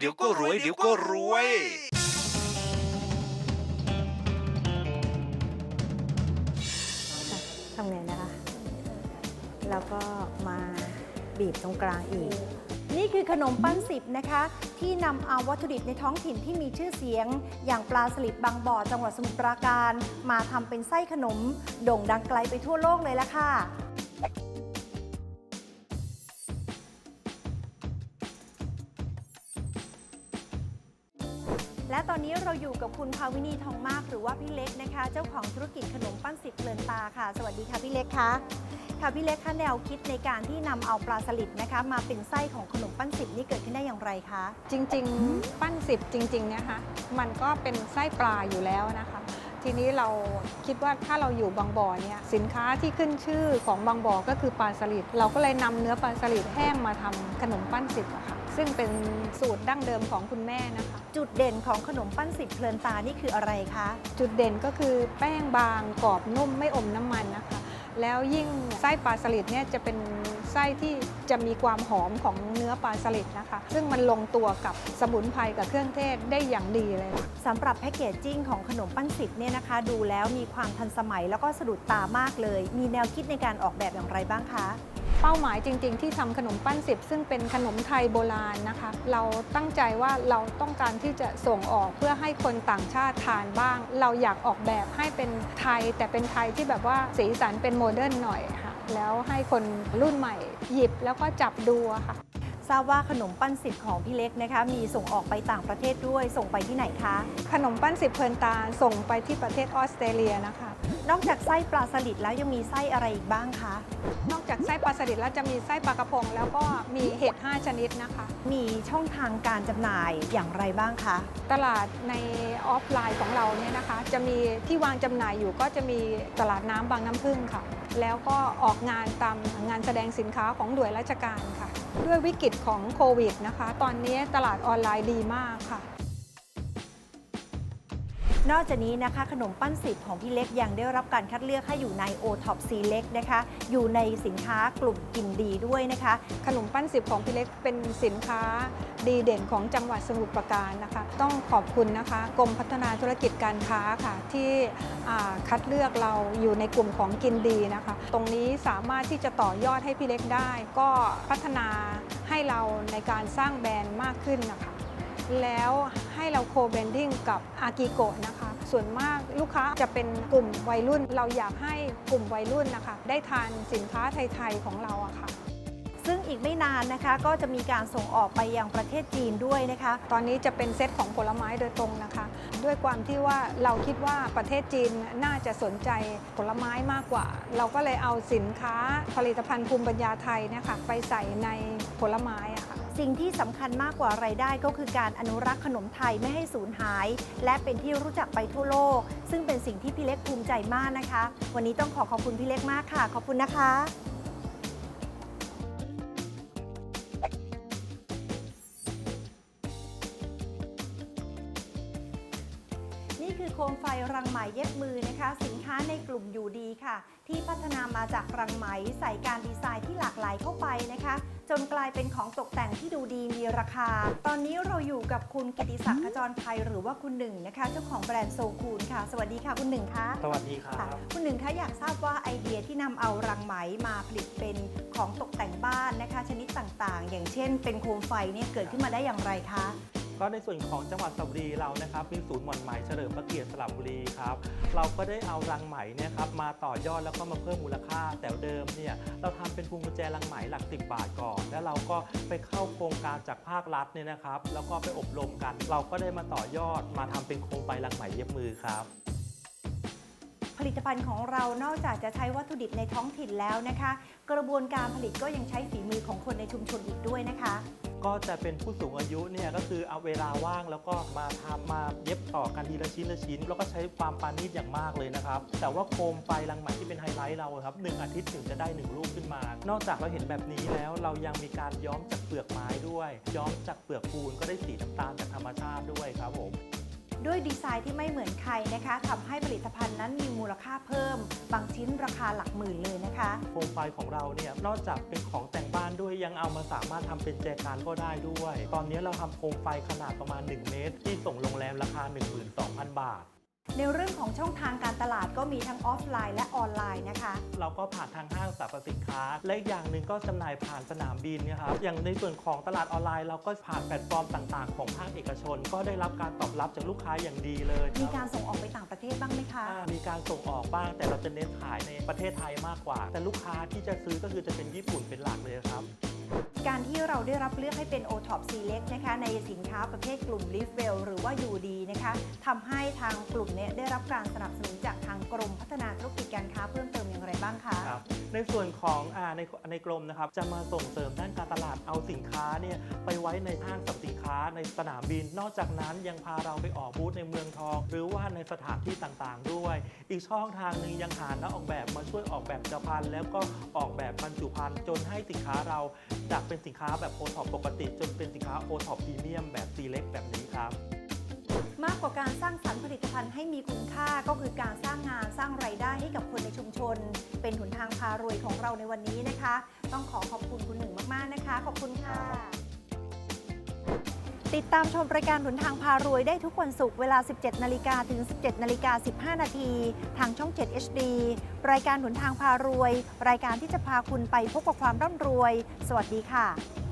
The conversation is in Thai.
เดี๋ยวก็รวย เดี๋ยวก็รวยทำไงนะคะ แล้วก็มาบีบตรงกลางอีก นี่คือขนมปั้นสิบนะคะ ที่นำเอาวัตถุดิบในท้องถิ่นที่มีชื่อเสียง อย่างปลาสลิดบางบ่อจังหวัดสมุทรปราการ มาทำเป็นไส้ขนม โด่งดังไกลไปทั่วโลกเลยละค่ะ ตอนนี้เราอยู่กับคุณภาวินีทองมากหรือว่าพี่เล็กนะคะ เจ้าของธุรกิจขนมปั้นสิบเพลินตาค่ะ สวัสดีค่ะพี่เล็กคะค่ะพี่เล็กคะแนวคิดในการที่นำเอาปลาสลิดนะคะ มาเป็นไส้ของขนมปั้นสิบนี่เกิดขึ้นได้อย่างไรคะ จริงๆ ปั้นสิบจริงๆนะคะมันก็เป็นไส้ปลาอยู่แล้วนะคะ ทีนี้เราคิดว่าถ้าเราอยู่บางบ่อเนี่ยสินค้าที่ขึ้นชื่อของบางบ่อก็คือปลาสลิดเราก็เลยนำเนื้อปลาสลิดแห้งมาทำขนมปั้นสิบอะค่ะ ซึ่งเป็นสูตรดั้งเดิมของคุณแม่นะคะ จุดเด่นของขนมปั้นสิบเพลินตานี่คืออะไรคะ จุดเด่นก็คือแป้งบางกรอบนุ่มไม่อมน้ำมันนะคะ แล้วยิ่งไส้ปลาสลิดเนี่ยจะเป็นไส้ที่จะมีความหอมของเนื้อปลาสลิดนะคะ ซึ่งมันลงตัวกับสมุนไพรกับเครื่องเทศได้อย่างดีเลยสำหรับแพคเกจจิ้งของขนมปั้นสิบเนี่ยนะคะ ดูแล้วมีความทันสมัยแล้วก็สะดุดตามากเลย มีแนวคิดในการออกแบบอย่างไรบ้างคะ เป้าหมายจริง ๆ ที่ทำขนมปั้นสิบซึ่งเป็นขนมไทยโบราณนะคะ เราตั้งใจว่าเราต้องการที่จะส่งออกเพื่อให้คนต่างชาติทานบ้าง เราอยากออกแบบให้เป็นไทย แต่เป็นไทยที่แบบว่าสีสันเป็นโมเดิร์นหน่อยค่ะแล้วให้คนรุ่นใหม่หยิบแล้วก็จับดูค่ะ ทราบว่าขนมปั้นสิบของพี่เล็กนะคะ มีส่งออกไปต่างประเทศด้วยส่งไปที่ไหนคะขนมปั้นสิบเพลินตาส่งไปที่ประเทศออสเตรเลียนะคะ นอกจากไส้ปลาสลิดแล้วยังมีไส้อะไรอีกบ้างคะนอกจากไส้ปลาสลิดแล้วจะมีไส้ปลากระพง แล้วก็มีเห็ด5ชนิดนะคะ มีช่องทางการจำหน่ายอย่างไรบ้างคะตลาดในออฟไลน์ของเราเนี่ยนะคะ จะมีที่วางจำหน่ายอยู่ก็จะมีตลาดน้ำบางน้ำพึ่งค่ะ แล้วก็ออกงานตามงานแสดงสินค้าของหน่วยราชการค่ะ ด้วยวิกฤตของโควิดนะคะ ตอนนี้ตลาดออนไลน์ดีมากค่ะ นอกจากนี้นะคะขนมปั้นสิบของพี่เล็กยังได้รับการคัดเลือกให้อยู่ใน o t o p c เล็กนะคะ อยู่ในสินค้ากลุ่มกินดีด้วยนะคะ ขนมปั้นสิบของพี่เล็กเป็นสินค้าดีเด่นของจังหวัดสมุทรปราการนะคะ ต้องขอบคุณนะคะกรมพัฒนาธุรกิจการค้าค่ะ ที่คัดเลือกเราอยู่ในกลุ่มของกินดีนะคะ ตรงนี้สามารถที่จะต่อยอดให้พี่เล็กได้ ก็พัฒนาให้เราในการสร้างแบรนด์มากขึ้นนะคะ แล้วให้เราโคเบนดิ้งกับอากิโกะนะคะ ส่วนมากลูกค้าจะเป็นกลุ่มวัยรุ่น เราอยากให้กลุ่มวัยรุ่นนะคะ ได้ทานสินค้าไทย ๆ ของเราอะค่ะซึ่งอีกไม่นานนะคะก็จะมีการส่งออกไปยังประเทศจีนด้วยนะคะ ตอนนี้จะเป็นเซตของผลไม้โดยตรงนะคะ ด้วยความที่ว่าเราคิดว่าประเทศจีนน่าจะสนใจผลไม้มากกว่า เราก็เลยเอาสินค้าผลิตภัณฑ์ภูมิปัญญาไทยเนะคะไปใส่ในผลไม้อะค่ะ สิ่งที่สำคัญมากกว่ารายได้ก็คือการอนุรักษ์ขนมไทยไม่ให้สูญหาย และเป็นที่รู้จักไปทั่วโลก ซึ่งเป็นสิ่งที่พี่เล็กภูมิใจมากนะคะ วันนี้ต้องขอขอบคุณพี่เล็กมากค่ะ ขอบคุณนะคะ นี่คือโคมไฟรังไหมเย็บมือนะคะ สินค้าในกลุ่มอยู่ดีค่ะ ที่พัฒนามาจากรังไหมใส่การดีไซน์ที่หลากหลายเข้าไปนะคะ จนกลายเป็นของตกแต่งที่ดูดีมีราคา ตอนนี้เราอยู่กับคุณกิติศักดิ์ขจรภัยหรือว่าคุณหนึ่งนะคะเจ้าของแบรนด์โซคูนค่ะ สวัสดีค่ะคุณหนึ่งคะสวัสดีครัค่ะบคุณหนึ่งคะอยากทราบว่าไอเดียที่นำเอารังไหมมาผลิตเป็นของตกแต่งบ้านนะคะ ชนิดต่างๆ อย่างเช่น เป็นโคมไฟเนี่ยเกิดขึ้นมาได้อย่างไรคะ ก็ในส่วนของจังหวัดสระบุรีเรานะครับมีศูนย์หม่อนไหมเฉลิมพระเกียรติสระบุรีครับเราก็ได้เอารังไหมเนี่ยครับมาต่อยอดแล้วก็มาเพิ่มมูลค่า แต่เดิมเนี่ยเราทำเป็นพวงกุญแจรังไหมหลักสิบบาทก่อน แล้วเราก็ไปเข้าโครงการจากภาครัฐเนี่ยนะครับ แล้วก็ไปอบรมกัน เราก็ได้มาต่อยอดมาทำเป็นโคมไฟรังไหมเย็บมือครับผลิตภัณฑ์ของเรานอกจากจะใช้วัตถุดิบในท้องถิ่นแล้วนะคะ กระบวนการผลิตก็ยังใช้ฝีมือของคนในชุมชนอีกด้วยนะคะ ก็จะเป็นผู้สูงอายุเนี่ยก็คือเอาเวลาว่างแล้วก็มาทำมาเย็บต่อกันทีละชิ้นละชิ้น แล้วก็ใช้ความปานีตอย่างมากเลยนะครับ แต่ว่าโคมไฟรังใหมที่เป็นไฮไลท์เราครับหนึ่งอาทิตย์ถึงจะได้หนึ่งลูกขึ้นมา นอกจากเราเห็นแบบนี้แล้วเรายังมีการย้อมจากเปลือกไม้ด้วย ย้อมจากเปลือกปูนก็ได้สีน้ำตาลจากธรรมชาติด้วยครับผม ด้วยดีไซน์ที่ไม่เหมือนใครนะคะทำให้ผลิตภัณฑ์นั้นมีมูลค่าเพิ่ม บางชิ้นราคาหลักหมื่นเลยนะคะ โคมไฟของเราเนี่ยนอกจากเป็นของแต่งบ้านด้วยยังเอามาสามารถทำเป็นแจกันก็ได้ด้วย ตอนนี้เราทำโคมไฟขนาดประมาณ 1 เมตร ที่ส่งโรงแรมราคา 12,000 บาท ในเรื่องของช่องทางการตลาดก็มีทั้งออฟไลน์และออนไลน์นะคะ เราก็ผ่านทางห้างสรรพสินค้า และอีกอย่างหนึ่งก็จำหน่ายผ่านสนามบินเนะครับอย่างในส่วนของตลาดออนไลน์ เราก็ผ่านแพลตฟอร์มต่างๆ ของภาคเอกชน ก็ได้รับการตอบรับจากลูกค้าอย่างดีเลยมีการส่งออกไปต่างประเทศบ้างไหมคะ อ่ามีการส่งออกบ้างแต่เราจะเน้นขายในประเทศไทยมากกว่า แต่ลูกค้าที่จะซื้อก็คือจะเป็นญี่ปุ่นเป็นหลักเลยครับ การที่เราได้รับเลือกให้เป็น o t o p Select นะคะในสินค้าประเภทกลุ่ม l i f w e l l หรือว่า UD นะคะทำให้ทางกลุ่มเนี้ได้รับการสนับสนุนจากทางกรมพัฒนาธุรกิจการค้าเพิ่มเติมอย่างไรบ้างคะครับในส่วนของอในในกรมนะครับจะมาส่งเสริมด้านการตลาดเอาสินค้าเนี่ยไปไว้ในห้างสรรพสินค้าในสนามบิน นอกจากนั้นยังพาเราไปออกบูธในเมืองทอง หรือว่าในสถานที่ต่างๆ ด้วย อีกช่องทางหนึ่งยังหานักออกแบบมาช่วยออกแบบจักรพันแล้วก็ออกแบบบรรจุภัณฑ์จนให้สินค้าเราจากเป็นสินค้าแบบโอท็อปปกติ จนเป็นสินค้าโอท็อปพรีเมียมแบบซีเล็กแบบนี้ครับ มากกว่าการสร้างสรรค์ผลิตภัณฑ์ให้มีคุณค่าก็คือการสร้างงานสร้างไรายได้ให้กับคนในชุมชน เป็นหนทางพารวยของเราในวันนี้นะคะ ต้องขอขอบคุณคุณหนึ่งมากๆนะคะ ขอบคุณค่ะ ติดตามชมรายการหนทางพารวยได้ทุกวันศุกร์เวลา 17 นาฬิกาถึง 17 นาฬิกา 15 นาที ทางช่อง 7 HD รายการหนทางพารวย รายการที่จะพาคุณไปพบกับความร่ำรวย สวัสดีค่ะ